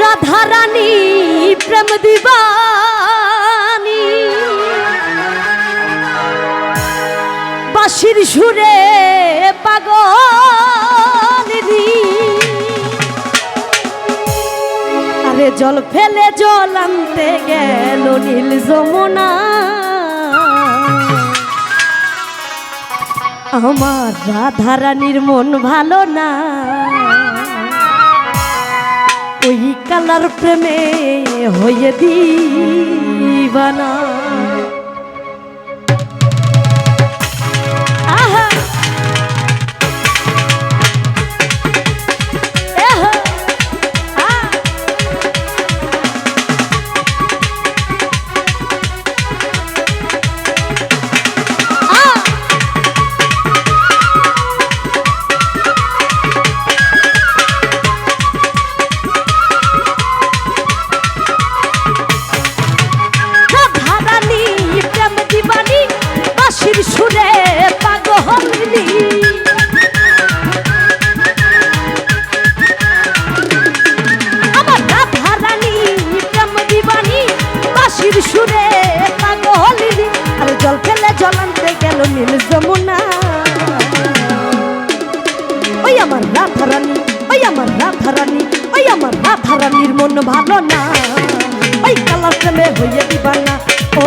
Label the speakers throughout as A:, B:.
A: রাধারানী প্রেম দিবানী বাঁশির সুরে পাগলিনী আরে জল ফেলে জল আনতে গেল নীল যমুনা আমার রাধারানীর মন ভালো না। ওই কালার প্রেমে হয়ে দিবানা। নীল যমুনা। ওই আমার রাধারানী ওই আমার রাধারানী ওই আমার রাধারানীর মন ভালো না। ওই কালার প্রেমে হয়ে দিবানা ও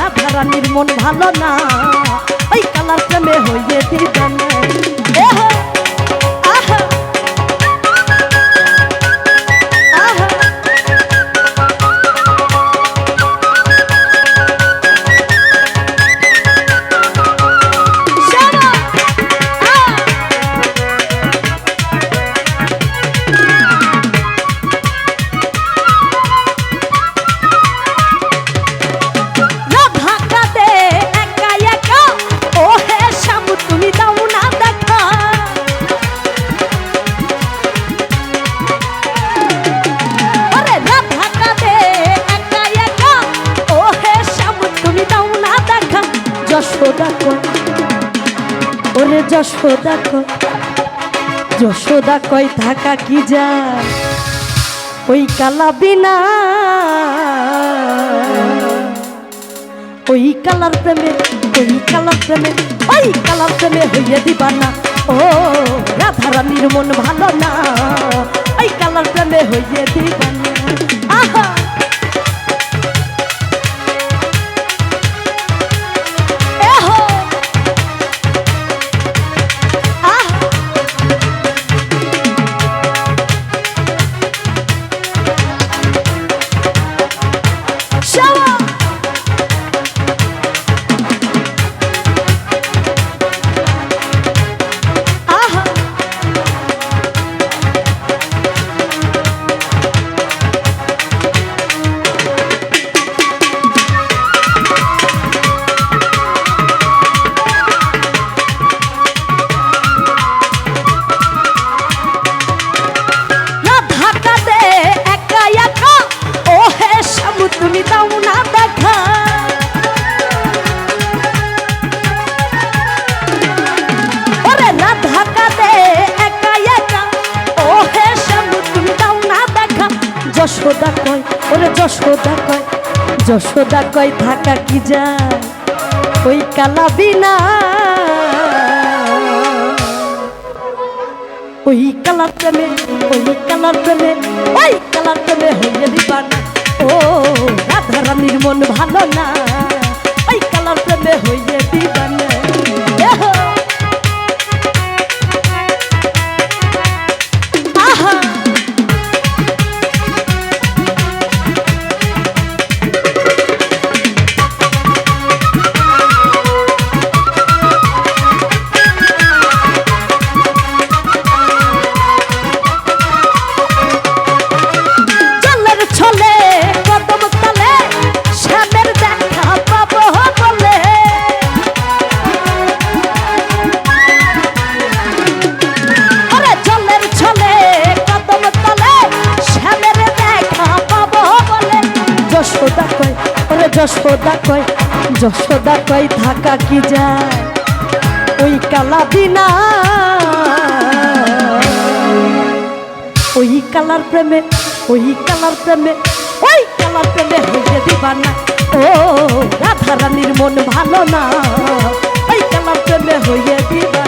A: রাধারানীর মন ভালো না। যশোদা কই যশোদা কয় থাকা কি যা ওই কালা বিনা। ওই কালার প্রেমে, ওই কালার প্রেমে, ওই কালার প্রেমে হইয়া দিবা না। ও রাধারানীর মন ভালো যশোদা কয় যশোদা কয় থাকা কি যায়? ওই কালা বিনা। ওই কালার প্রেমে, ওই কালার প্রেমে, ওই কালার প্রেমে হইয়ে দিবা না। ও যশোদা কয় যশোদা কয় থাকা কি যায়? ওই কালা বিনা ওই কালার প্রেমে, ওই কালার প্রেমে, ওই কালার প্রেমে হয়ে দিবানা ও রাধা রানীর মন ভালো না। ওই কালার প্রেমে হয়ে দিবানা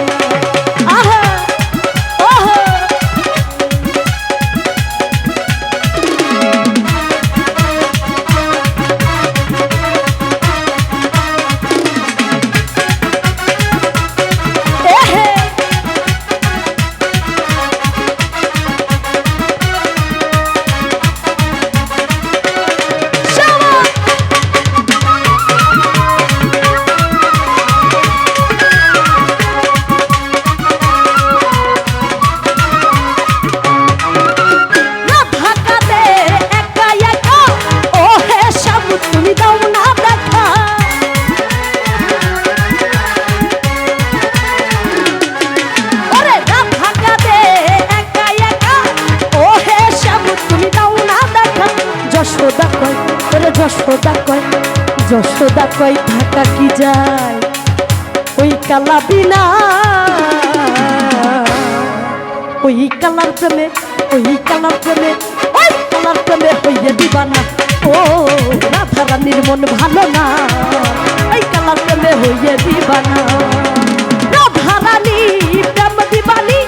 A: যশোদা কয় যশোদা কয় ঢাকা কি যায়? ওই কালা বিনা। ওই কালার প্রেমে, ওই কালার প্রেমে, ওই কালার প্রেমে হইয়ে দিবানা। ও রাধা রানীর মন ভালো না ওই কালার প্রেমে হইয়ে দিবানা। রাধা রানী প্রেম দিবানি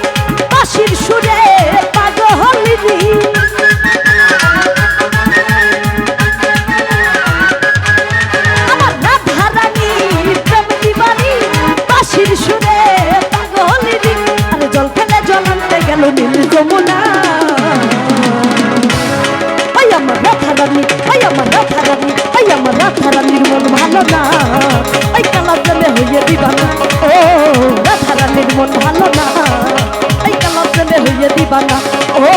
A: রানী ওই আমার রাধা রানী ওই আমার রাধা রানীর মন ভালো না। ওই কালার প্রেমে হইয়ে দিবানা, ও রাধা রানীর মন ভালো না। ওই কালার প্রেমে হইয়ে দিবানা, ও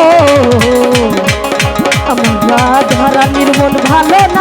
A: আমার রাধা রানীর মন ভালো না।